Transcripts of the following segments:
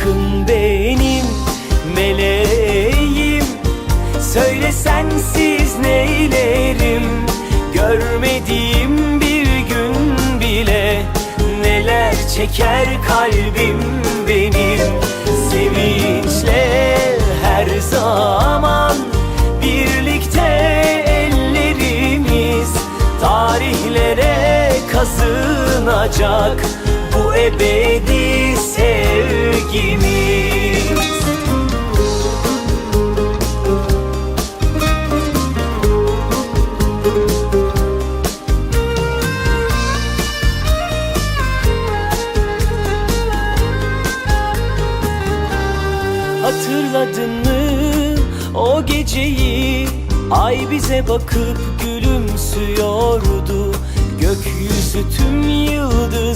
Aşkım benim meleğim. Söyle sensiz neylerim? Görmediğim bir gün bile Neler çeker kalbim benim. Sevinçle her zaman Birlikte ellerimiz Tarihlere kazınacak Ebedi sevgimiz. Hatırladın mı o geceyi? Ay bize bakıp gülümsüyordu. Gökyüzü tüm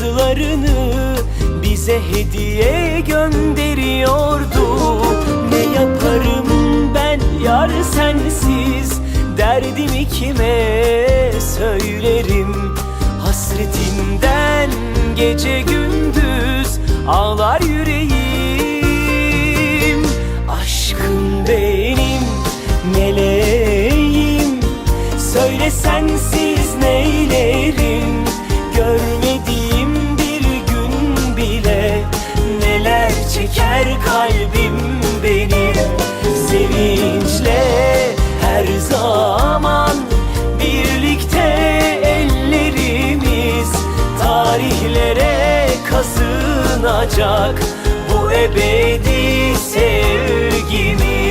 yıldızlarını Bize hediye gönderiyordu. Ne yaparım ben yar sensiz Derdimi kime söylerim? Hasretinden Tarihlere kazınacak Bu ebedi sevgimiz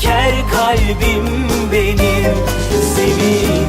çeker kalbim benim zaman